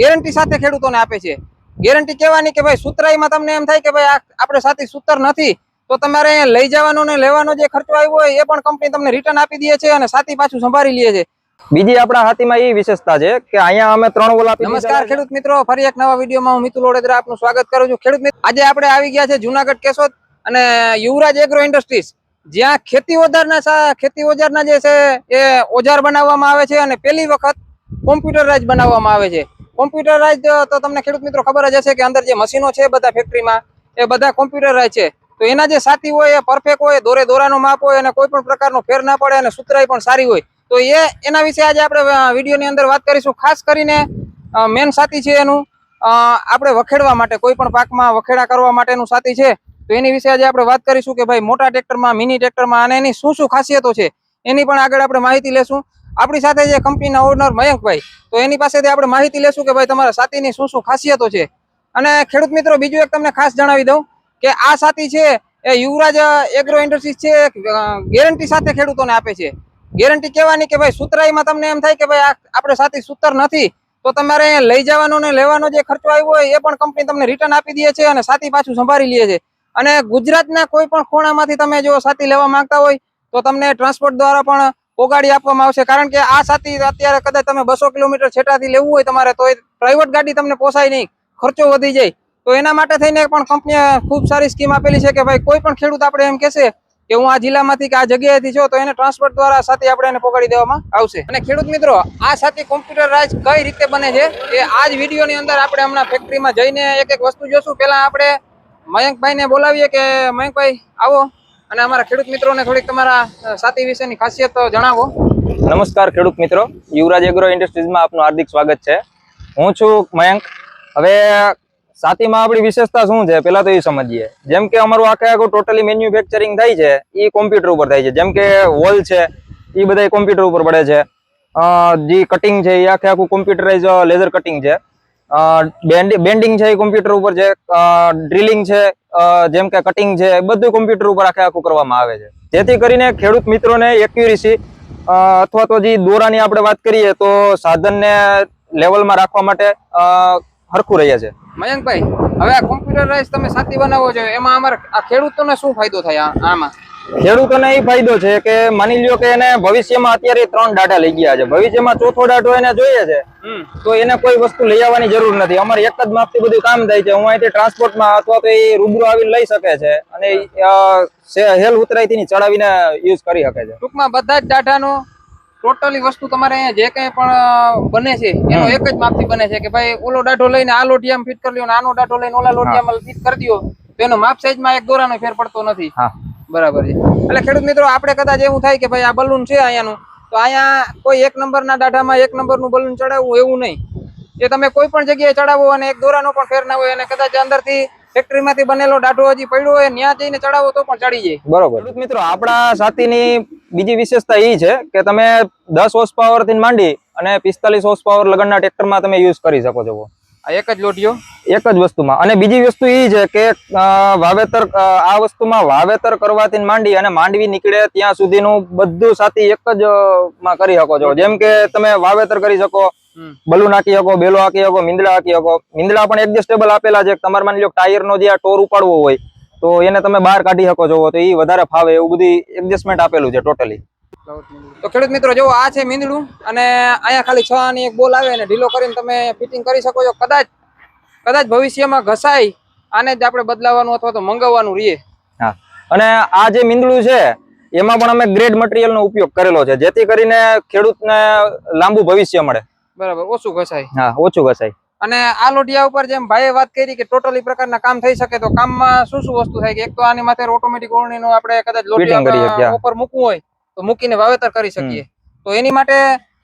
Guarantee સાથે ખેડૂતોને આપે છે. ગેરંટી કહેવાની કે ભાઈ સુતરાઈમાં તમને એમ થાય કે ભાઈ આપણે સાથે સૂતર નથી તો તમારે લઈ જવાનો ને લેવાનો જે ખર્ચો આવ્યો હોય એ પણ કંપની તમને રિટર્ન આપી દે છે અને સાથી પાછું સંભાળી લે છે. બીજી આપણા હાથીમાં એ વિશેષતા છે કે અહીંયા અમે ત્રણ ઓલા નમસ્કાર ખેડૂત મિત્રો ફરી એક નવા વિડીયોમાં હું મિતુલ ઓડેદરા આપનું સ્વાગત કરું છું. ખેડૂત મિત્રો આજે આપણે આવી ગયા છે જુનાગઢ કેશોદ અને યુવરાજ એગ્રો ઇન્ડસ્ટ્રીઝ જ્યાં ખેતી ઓજારના ખેતી ઓજારના જે છે એ ઓજાર બનાવવામાં આવે છે અને પહેલી વખત કોમ્પ્યુટરાઇઝ બનાવવામાં આવે છે. કોમ્પ્યુટરાઇઝ તો તમને ખેડૂત મિત્રો ખબર જ હશે કે અંદર જે મશીનો છે બધા ફેક્ટરીમાં એ બધા કોમ્પ્યુટરાઇઝ છે. તો એના જે સાથી હોય, એ પરફેક્ટ હોય, દોરે દોરાનો માપ હોય અને કોઈ પણ પ્રકારનો ફેર ના પડે અને સુતરાઈ પણ સારી હોય. તો એ એના વિશે આજે આપણે વિડીયોની અંદર વાત કરીશું. ખાસ કરીને મેન સાથી છે એનું. આપણે વખેડવા માટે, કોઈ પણ પાકમાં વખેડા કરવા માટેનું સાથી છે. તો એની વિશે આજે આપણે વાત કરીશું કે ભાઈ મોટા ટ્રેક્ટરમાં, મિની ટ્રેક્ટરમાં અને એની શું શું ખાસિયતો છે, એની પણ આગળ આપણે માહિતી લેશું. આપણી સાથે જે કંપનીના ઓનર મયંકભાઈ, તો એની પાસેથી આપણે માહિતી લેશું કે ભાઈ તમારા સાથીની શું શું ખાસિયતો છે. અને ખેડૂત મિત્રો, બીજું એક તમને ખાસ જણાવી દઉં કે આ સાથી છે, એ યુવરાજ એગ્રો ઇન્ડસ્ટ્રીઝ છે ગેરંટી સાથે ખેડૂતોને આપે છે. ગેરંટી કહેવાની કે ભાઈ સુતરાઈમાં તમને એમ થાય કે ભાઈ આપણે સાથી સૂતર નથી, તો તમારે અહીંયા લઈ જવાનો ને લેવાનો જે ખર્ચો આવ્યો હોય, એ પણ કંપની તમને રિટર્ન આપી દે છે અને સાથી પાછું સંભાળી લે છે. અને ગુજરાતના કોઈ પણ ખૂણામાંથી તમે જો સાથી લેવા માંગતા હોય, તો તમને ટ્રાન્સપોર્ટ દ્વારા પણ પોગાડી આપવામાં આવશે. કારણ કે આ સાથી અત્યારે કદાચ તમે બસો કિલોમીટર છેટાથી લેવું હોય તમારે તો પ્રાઇવેટ ગાડી તમને પોસાય નહીં. ખર્ચો વધી જાય. તો એના માટે થઈને પણ કંપનીએ ખૂબ સારી સ્કીમ આપેલી છે કે ભાઈ, કોઈ પણ ખેડૂત આપણે એમ કહેશે કે હું આ જિલ્લામાંથી કે આ જગ્યાએથી છો, તો એને ટ્રાન્સપોર્ટ દ્વારા સાથે આપણે એને પોગાડી દેવામાં આવશે. અને ખેડૂત મિત્રો, આ સાથે કોમ્પ્યુટરાઇઝ કઈ રીતે બને છે, એ આ જ વિડીયોની અંદર આપણે હમણાં ફેક્ટરીમાં જઈને એક એક વસ્તુ જોશું. પહેલાં આપણે મયંકભાઈને બોલાવીએ કે, મયંકભાઈ, આવો. અને અમારા ખેડૂત મિત્રોને થોડીક તમારા સાથી વિશેની ખાસિયત જણાવો. નમસ્કાર ખેડૂત મિત્રો. યુવરાજ એગ્રો ઇન્ડસ્ટ્રીઝમાં આપનું હાર્દિક સ્વાગત છે. હું છું મયંક. હવે સાતીમાં આપણી વિશેષતા શું છે? પેલા તો એ સમજીએ. જેમ કે અમારું આખે આખું ટોટલી મેન્યુફેક્ચરિંગ થાય છે એ કોમ્પ્યુટર ઉપર થાય છે. જેમ કે વોલ છે એ બધા કોમ્પ્યુટર ઉપર પડે છે. જે કટિંગ છે એ આખે આખું કોમ્પ્યુટરાઇઝ લેઝર કટિંગ છે. બેન્ડિંગ છે એ કોમ્પ્યુટર ઉપર છે ડ્રિલિંગ છે જેમ કે કટિંગ છે, એ બધું કોમ્પ્યુટર ઉપર આખે આખું કરવામાં આવે છે. જેથી કરીને ખેડૂત મિત્રોને એક્યુરેસી અથવા તો જે દોરાની આપણે વાત કરીએ તો સાધનને લેવલમાં રાખવા માટે હરખું રહે છે. મયંકભાઈ, હવે આ કોમ્પ્યુટરાઇઝ તમે સાથી બનાવો છો, એમાં અમારે આ ખેડૂતોને શું ફાયદો થાય આમાં? ખેડૂતોને એ ફાયદો છે કે માની લ્યો કે એને ભવિષ્યમાં અત્યારે ત્રણ ડાટા લઈ ગયા છે. ભવિષ્યમાં ચોથો ડાટો એને જોઈએ છે. તો એને કોઈ વસ્તુ લઈ આવવાની જરૂર નથી. અમારે એક જ માપથી બધું કામ થાય છે. હું અહીંથી ટ્રાન્સપોર્ટમાં અથવા તો એ રૂબરૂ આવીને લઈ શકે છે અને હેલ ઉતરાઈથી ચડાવીને યુઝ કરી શકે છે. ટૂંકમાં બધા જ ડાટાનો ટોટલી વસ્તુ તમારે અહીંયા જે કંઈ પણ બને છે એનો એક જ માપથી બને છે કે ભાઈ ઓલો ડાટો લઈને આ લોટિયામાં ફિટ કરી લ્યો આનો ડાટો લઈને ઓલા લોટિયામાં ફિટ કરી દો તો એનો માપ સાઈઝમાં એક દોરાનો ફેર પડતો નથી. હા. બરાબર છે. એટલે ખેડૂત મિત્રો આપણે કદાચ એવું થાય કે ભાઈ આ બલૂન છે અહીંયાનું તો અહીંયા કોઈ એક નંબરના દાઢામાં એક નંબરનું બલૂન ચડાવવું એવું નહીં. એ તમે કોઈ પણ જગ્યાએ ચડાવો અને એક દોરાનો પણ ફેર ના હોય અને કદાચ અંદરથી ફેક્ટરીમાંથી બનેલો ડાઢો હજી પડ્યો હોય ત્યાં જઈને ચડાવો તો પણ ચડી જાય. બરોબર. મિત્રો આપણા સાથીની બીજી વિશેષતા એ છે કે તમે દસ હોર્સ પાવરથી માંડી અને પિસ્તાલીસ હોર્સ પાવર લગનના ટ્રેક્ટરમાં તમે યુઝ કરી શકો છો. આ એક જ લોટીઓ એક જ વસ્તુમાં. અને બીજી વસ્તુ એ છે કે વાવેતર આ વસ્તુમાં વાવેતર કરવાથી માંડી અને માંડવી નીકળે ત્યાં સુધીનું બધું સાથી એક જ માં કરી શકો છો. જેમ કે તમે વાવેતર કરી શકો બલુ બલૂન હાકી શકો બેલો હાકી શકો મીંદડા હાકી શકો. મીંદડા પણ એડજસ્ટેબલ આપેલા છે. તમારે માની લો ટાયર નો જે આ ટોર ઉપાડવો હોય તો એને તમે બહાર કાઢી શકો છો. તો એ વધારે ફાવે એવું બધી એડજસ્ટમેન્ટ આપેલું છે ટોટલી તો ખેડૂત મિત્રો જો આ છે મીંદડું અને અહીંયા ખાલી છ આની એક બોલ આવે અને ઢીલો કરીને તમે ફિટિંગ કરી શકો છો. કદાચ કદાચ ભવિષ્યમાં ઘસાય આને જ આપણે બદલાવાનું અથવા તો મંગાવવાનું રહીએ હા. અને આ જે મીંદડું છે એમાં પણ અમે ગ્રેડ મટીરિયલનો ઉપયોગ કરેલો છે જેથી કરીને ખેડૂતને લાંબુ ભવિષ્ય મળે. બરાબર ઓછું ઘસાય હા ઓછું ઘસાય અને આ લોટિયા ઉપર જેમ ભાઈએ વાત કરી કે ટોટલી પ્રકારના કામ થઈ શકે તો કામમાં શું શું વસ્તુ થાય કે એક તો આની માથે ઓટોમેટિક ઓળણીનો આપણે કદાચ લોઢિયા. ઉપર મૂકવું હોય તો મૂકીને વાવેતર કરી શકીએ. તો એની માટે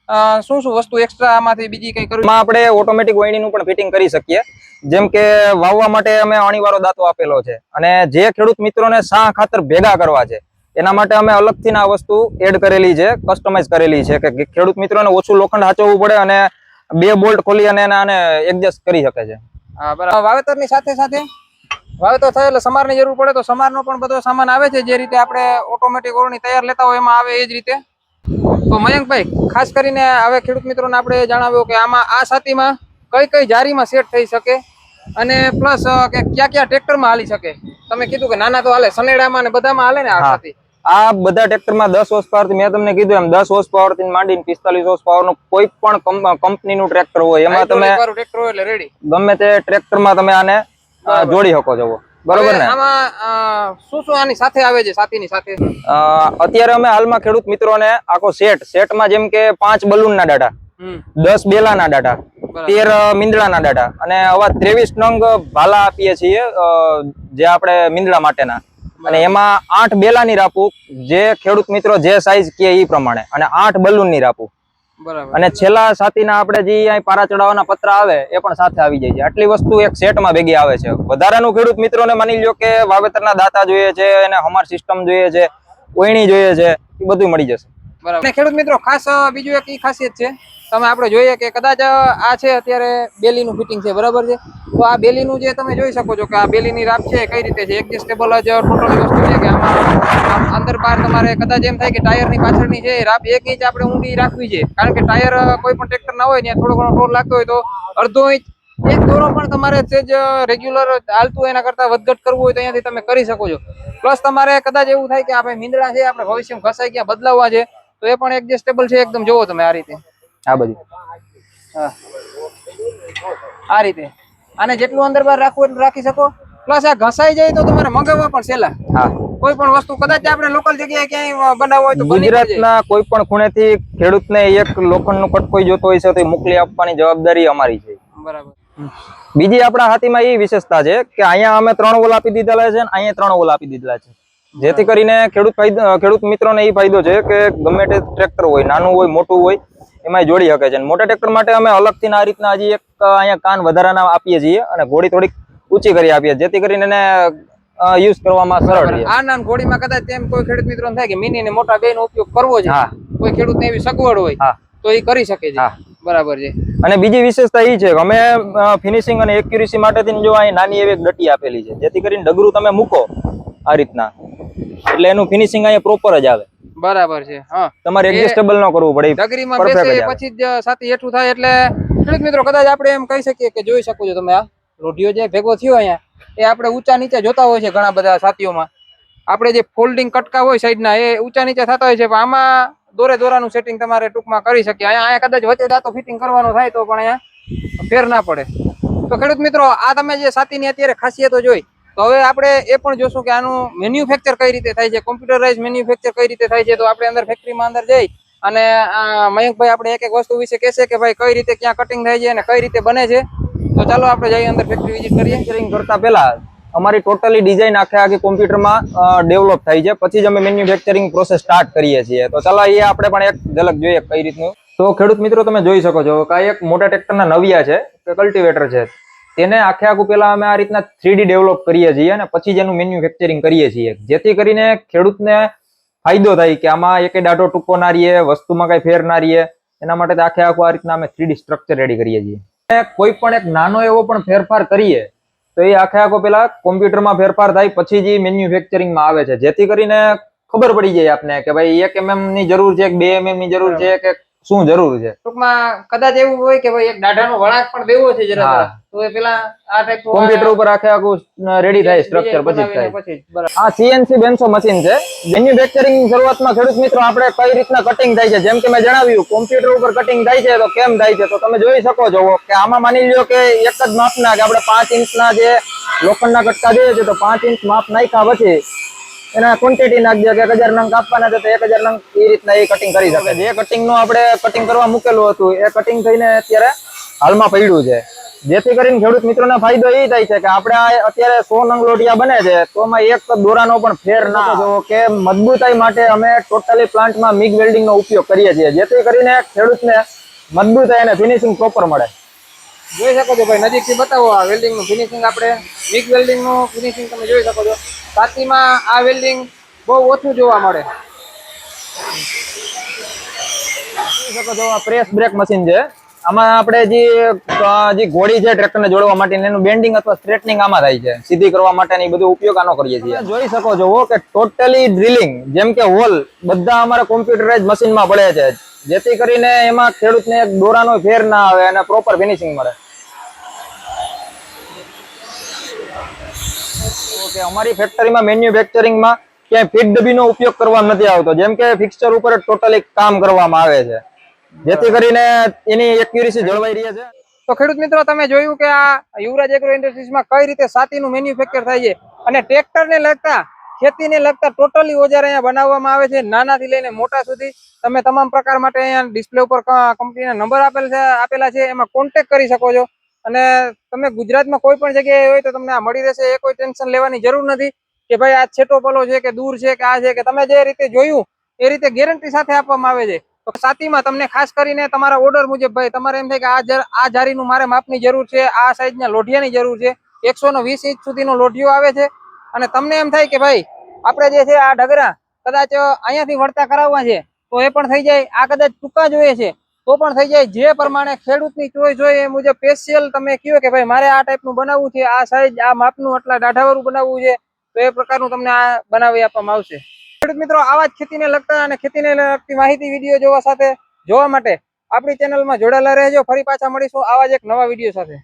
શું શું વસ્તુ એક્સ્ટ્રા આમાંથી બીજી કઈ કરવી? આપણે ઓટોમેટિક વહીણીનું પણ ફિટિંગ કરી શકીએ. જેમ કે વાવવા માટે અમે અણીવાળો દાંતો આપેલો છે અને જે ખેડૂત મિત્રોને સા ખાતર ભેગા કરવા છે એના માટે અમે અલગથી આ વસ્તુ એડ કરેલી છે કસ્ટમાઇઝ કરેલી છે કે ખેડૂત મિત્રોને ઓછું લોખંડ હાચવવું પડે અને બે બોલ્ટ ખોલી અને એને આને એડજસ્ટ કરી શકે છે. હા બરાબર. વાવેતરની સાથે સાથે વાવેતર થાય એટલે સમારની જરૂર પડે તો સમારનો પણ બધો સામાન આવે છે. જે રીતે આપણે ઓટોમેટિક ઓરણી તૈયાર લેતા હોય એમાં આવે એ જ રીતે. તો મયંકભાઈ ખાસ કરીને હવે ખેડૂત મિત્રોને આપણે જણાવ્યું કે આમાં આ સાતીમાં કઈ કઈ જારીમાં સેટ થઈ શકે અને પ્લસ કે ક્યાં ક્યાં ટ્રેક્ટરમાં હાલી શકે. તમે કીધું કે નાના તો હાલે સનેડામાં ને બધામાં હાલે ને આ હા. આ બધા ટ્રેક્ટરમાં દસ હોર્સ પાવર મેં તમને કીધું એમ દસ હોર્સ પાવરથી માંડીને પિસ્તાલીસ હોર્સ પાવરનું કોઈ પણ કંપનીનું ટ્રેક્ટર હોય એમાં તમે ટ્રેક્ટર હોય એટલે રેડી ગમે તે ટ્રેક્ટરમાં તમે આને જોડી શકો છો. બરોબર ને? આમાં શું શું આની સાથે આવે છે સાથીની સાથે? અત્યારે અમે હાલમાં ખેડૂત મિત્રોને આખો સેટ સેટમાં જેમ કે પાંચ બલૂનના ડાટા દસ બેલાના ડાટા. તેર મીંદડાના ડાટા અને આવા ત્રેવીસ નંગ ભાલા આપીએ છીએ જે આપણે મીંદડા માટેના. અને એમાં આઠ બેલાની રાપુ જે ખેડૂત મિત્રો જે સાઈઝ કે એ પ્રમાણે અને આઠ બલૂનની રાપુ અને છેલ્લા સાતીના આપણે જે અહીં પારા ચડાવવાના પત્ર આવે એ પણ સાથે આવી જાય છે. આટલી વસ્તુ એક સેટમાં ભેગી આવે છે. વધારાનું ખેડૂત મિત્રોને માની લો કે વાવેતરના દાતા જોઈએ છે એને હમાર સિસ્ટમ જોઈએ છે ઓયણી જોઈએ છે એ બધું મળી જશે. બરાબર. ખેડૂત મિત્રો ખાસ બીજું એક ઈ ખાસિયત છે. તમે આપણે જોઈએ કે કદાચ આ છે અત્યારે બેલીનું ફિટિંગ છે બરાબર છે? તો આ બેલીનું જે તમે જોઈ શકો છો કે આ બેલીની રાપ છે કઈ રીતે છે? એડજસ્ટેબલ જ ટોટલી વસ્તુ છે. અંદર બહાર તમારે કદાચ એમ થાય કે ટાયરની પાછળની છે રાપ એક ઇંચ આપણે ઊંડી રાખવી છે. કારણ કે ટાયર કોઈ પણ ટ્રેક્ટર ના હોય ત્યાં થોડો ઘણો ટોર લાગતો હોય તો અડધો ઇંચ એક દોરો પણ તમારે સેજ રેગ્યુલર હાલતું એના કરતા વધઘટ કરવું હોય તો અહીંયાથી તમે કરી શકો છો. પ્લસ તમારે કદાચ એવું થાય કે આપણે મીંદડા છે આપણે ભવિષ્યમાં ઘસાઈ ગયા બદલાવવા છે તો એ પણ એડજસ્ટેબલ છે એકદમ જોવો તમે આ રીતે. આ બધું. હા. આ રીતે. આને જેટલું અંદર બહાર રાખવું એટલું રાખી શકો. પ્લસ આ ઘસાઈ જાય તો તમારે મંગાવવા પણ સહેલા. હા. કોઈ પણ વસ્તુ કદાચ આપણે લોકલ જગ્યાએ ક્યાંય બનાવવા હોય તો. ગુજરાતના કોઈ પણ ખૂણેથી ખેડૂતને એક લોખંડનો કટકોઈ જોતો હોય છે તો મોકલી આપવાની જવાબદારી અમારી છે. બરાબર. બીજી આપણા હાથીમાં એ વિશેષતા છે કે અહીંયા અમે ત્રણ ઓલ આપી દીધેલા છે અને અહીંયા ત્રણ ઓલ આપી દીધેલા છે. જેથી કરીને ખેડૂત ખેડૂત મિત્રોને એ ફાયદો છે કે ગમે તે ટ્રેક્ટર હોય નાનું હોય મોટું હોય એમાં જોડી શકે છે. મોટા ટ્રેક્ટર માટે અમે અલગથી આ રીતના હજી એક અહીંયા કાન વધારાના આપીએ છીએ અને ઘોડી થોડીક ઊંચી કરી આપીએ જેથી કરીને એને યુઝ કરવામાં સરળ છે આ નાન ઘોડીમાં કદાચ તેમ કોઈ ખેડૂત મિત્રો થાય કે મિની ને મોટા બે નો ઉપયોગ કરવો છે કોઈ ખેડૂતને એવી સગવડ હોય તો એ કરી શકે છે. બરાબર છે. અને બીજી વિશેષતા એ છે કે અમે ફિનિશિંગ અને એક્યુરેસી માટેથી જો અહીં નાની એવી ડટી આપેલી છે જેથી કરીને ડગરું તમે મૂકો આ રીતના. એટલે એનું ફિનિશિંગ અહીંયા પ્રોપર જ આવે. બરાબર છે હા. તમારે એડજસ્ટેબલ ન કરવું પડે ડગરીમાં બેસે પછી જ સાથી હેઠું થાય એટલે ખેડૂત મિત્રો કદાચ આપણે એમ કહી શકીએ કે જોઈ શકો છો તમે આ. રોઢિયો જે ભેગો થયો અહીંયા, એ આપણે ઊંચા નીચે જોતા હોય છે ઘણા બધા સાથીઓમાં. આપણે જે ફોલ્ડિંગ કટકા હોય સાઈડના, એ ઊંચા નીચે થતા હોય છે, પણ આમાં દોરે દોરાનું સેટિંગ તમારે ટૂંકમાં કરી શકીએ. અહીંયા અહીંયા કદાચ વચ્ચે દાંતો ફિટિંગ કરવાનો થાય તો પણ અહીંયા ફેર ના પડે. તો ખેડૂત મિત્રો, આ તમે જે સાતીની અત્યારે ખાસિયતો જોઈ, તો હવે આપણે એ પણ જોશું કે આનું મેન્યુફેક્ચર કઈ રીતે થાય છે કોમ્પ્યુટરાઇઝ મેન્યુફેક્ચર કઈ રીતે થાય છે, તો આપણે અંદર ફેક્ટરીમાં અંદર જઈ અને મયંકભાઈ આપણે એક એક વસ્તુ વિશે કહેશે કે ભાઈ કઈ રીતે ક્યાં કટિંગ થાય છે અને કઈ રીતે બને છે. ચાલો આપણે જઈએ અંદર ફેક્ટરી વિઝિટ કરીએ. એન્જિનિયરિંગ કરતા પહેલા અમારી ટોટલી ડિઝાઇન આખે આખી કોમ્પ્યુટરમાં ડેવલપ થાય છે. પછી જ અમે મેન્યુફેક્ચરિંગ પ્રોસેસ સ્ટાર્ટ કરીએ છીએ. તો ચાલો એ આપણે પણ એક ઝલક જોઈએ કઈ રીતનું. તો ખેડૂત મિત્રો, તમે જોઈ શકો છો કે એક મોટા ટ્રેક્ટરના નવિયા છે, કે કલ્ટિવેટર છે. તેને આખે આખું પહેલા અમે આ રીતના થ્રીડી ડેવલપ કરીએ છીએ અને પછી જ એનું મેન્યુફેક્ચરિંગ કરીએ છીએ. જેથી કરીને ખેડૂતને ફાયદો થાય કે આમાં એકે દાઢો ટૂંકો ના રહીએ, વસ્તુમાં કઈ ફેર ના રહીએ. એના માટે આખે આખું આ રીતના અમે થ્રીડી સ્ટ્રક્ચર રેડી કરીએ છીએ. કોઈ પણ એક નાનો એવો પણ ફેરફાર કરીએ, તો એ આખે આખો પેલા કોમ્પ્યુટરમાં ફેરફાર થાય, પછી જ મેન્યુફેક્ચરિંગમાં આવે છે. જેથી કરીને ખબર પડી જાય આપને કે ભાઈ એક એમએમની જરૂર છે બે એમએમની જરૂર છે, કે શું જરૂર છે? ટૂંકમાં કદાચ એવું હોય કે ભાઈ એક દાઢાનો વળાંક પણ દેવો છે જરા તો એ પેલા આ ટાઈપ કોમ્પ્યુટર ઉપર આખે આખું રેડી થાય સ્ટ્રક્ચર પછી થાય. આ સીએનસી બેન્સો મશીન છે. મેન્યુફેક્ચરિંગ શરૂઆતમાં ખેડૂત મિત્રો આપણે કઈ રીતના કટિંગ થાય છે? જેમ કે મેં જણાવ્યું કોમ્પ્યુટર ઉપર કટિંગ થાય છે તો કેમ થાય છે? તો તમે જોઈ શકો છો કે આમાં માની લ્યો કે એક જ માપના કે આપણે પાંચ ઇંચના જે લોખંડના કટકા જોઈએ છે તો પાંચ ઇંચ માપ નાખ્યા પછી એના ક્વોન્ટિટી નાખજો કે એક હજાર નંગ કાપવાના છે તો એક હજાર નંગ એ રીતના એ કટિંગ કરી શકે. જે કટિંગનું આપણે કટિંગ કરવા મૂકેલું હતું એ કટિંગ થઈને અત્યારે હાલમાં પડ્યું છે. જેથી કરીને ખેડૂત મિત્રોને ફાયદો એ થાય છે કે આપણે આ અત્યારે સો નંગ લોટિયા બને છે તો એમાં એક દોરાનો પણ ફેર ના જો કે મજબૂતાઈ માટે અમે ટોટલી પ્લાન્ટમાં મિગ વેલ્ડિંગ નો ઉપયોગ કરીએ છીએ. જેથી કરીને ખેડૂતને મજબૂતાઈ અને ફિનિશિંગ પ્રોપર મળે. જોઈ શકો છો ભાઈ નજીકથી બતાવો આ વેલ્ડિંગનું ફિનિશિંગ આપણે. મિગ વેલ્ડિંગનું ફિનિશિંગ તમે જોઈ શકો છો. સાતીમાં આ વેલ્ડિંગ બહુ ઓછું જોવા મળે. જોઈ શકો છો આ પ્રેસ બ્રેક મશીન છે. આમાં આપણે જે જે ઘોડી છે ટ્રેક્ટરને જોડવા માટે એનું બેન્ડિંગ અથવા સ્ટ્રેટનિંગ આમાં થાય છે. સીધી કરવા માટે એ બધું ઉપયોગ આનો કરીએ છીએ. જોઈ શકો છો કે ટોટલી ડ્રિલિંગ જેમ કે હોલ બધા અમારા કોમ્પ્યુટરાઇઝ મશીનમાં પડે છે. જેથી કરીને એમાં ખેડૂતને એક દોરાનો ફેર ના આવે અને પ્રોપર ફિનિશિંગ મળે. ઓકે, અમારી ફેક્ટરીમાં મેન્યુફેક્ચરિંગમાં ક્યાંય ફીટ ડબીનો ઉપયોગ કરવામાં નથી આવતો. જેમ કે ફિક્સચર ઉપર ટોટલી કામ કરવામાં આવે છે. જેથી કરીને એની એક્યુરેસી જળવાઈ રહે છે. તો ખેડૂત મિત્રો, તમે જોયું કે આ યુવરાજ એગ્રો ઇન્ડસ્ટ્રીઝમાં કઈ રીતે સાતીનું મેન્યુફેક્ચર થાય છે? અને ટ્રેક્ટરને લગતા ખેતીને લગતા ટોટલી ઓજાર અહીંયા બનાવવામાં આવે છે. નાનાથી લઈને મોટા સુધી તમે તમામ પ્રકાર માટે અહીંયા ડિસ્પ્લે ઉપર કંપનીના નંબર આપેલ છે, આપેલા છે. એમાં કોન્ટેક કરી શકો છો. અને તમે ગુજરાતમાં કોઈ પણ જગ્યાએ હોય તો તમને આ મળી રહેશે. એ કોઈ ટેન્શન લેવાની જરૂર નથી કે ભાઈ આ છેટો પલો છે કે દૂર છે કે આ છે કે તમે જે રીતે જોયું, એ રીતે ગેરંટી સાથે આપવામાં આવે છે. તો સાતીમાં તમને ખાસ કરીને તમારા ઓર્ડર મુજબ ભાઈ, તમારે એમ થાય કે આ આ જારીનું મારે માપની જરૂર છે, આ સાઈઝના લોઢિયાની જરૂર છે. એકસો વીસ ઇંચ સુધીનો લોઢિયો આવે છે. અને તમને એમ થાય કે ભાઈ આપણે જે છે આ ઢગરા કદાચ અહીંયાથી વળતા કરાવવા છે, તો એ પણ થઈ જાય. આ કદાચ ટૂંકા જોઈએ છે, તો પણ થઈ જાય. જે પ્રમાણે ખેડૂતની ચોઈસ હોય એ મુજબ સ્પેશિયલ તમે કહો કે ભાઈ મારે આ ટાઈપનું બનાવવું છે, આ સાઈઝ આ માપનું આટલા દાઢાવાળું બનાવવું છે, તો એ પ્રકારનું તમને આ બનાવી આપવામાં આવશે. ખેડૂત મિત્રો, આવા જ ખેતીને લગતા અને ખેતીને લગતી માહિતી વીડિયો જોવા સાથે જોવા માટે આપણી ચેનલમાં જોડાયેલા રહેજો. ફરી પાછા મળીશું આવા જ એક નવા વીડિયો સાથે.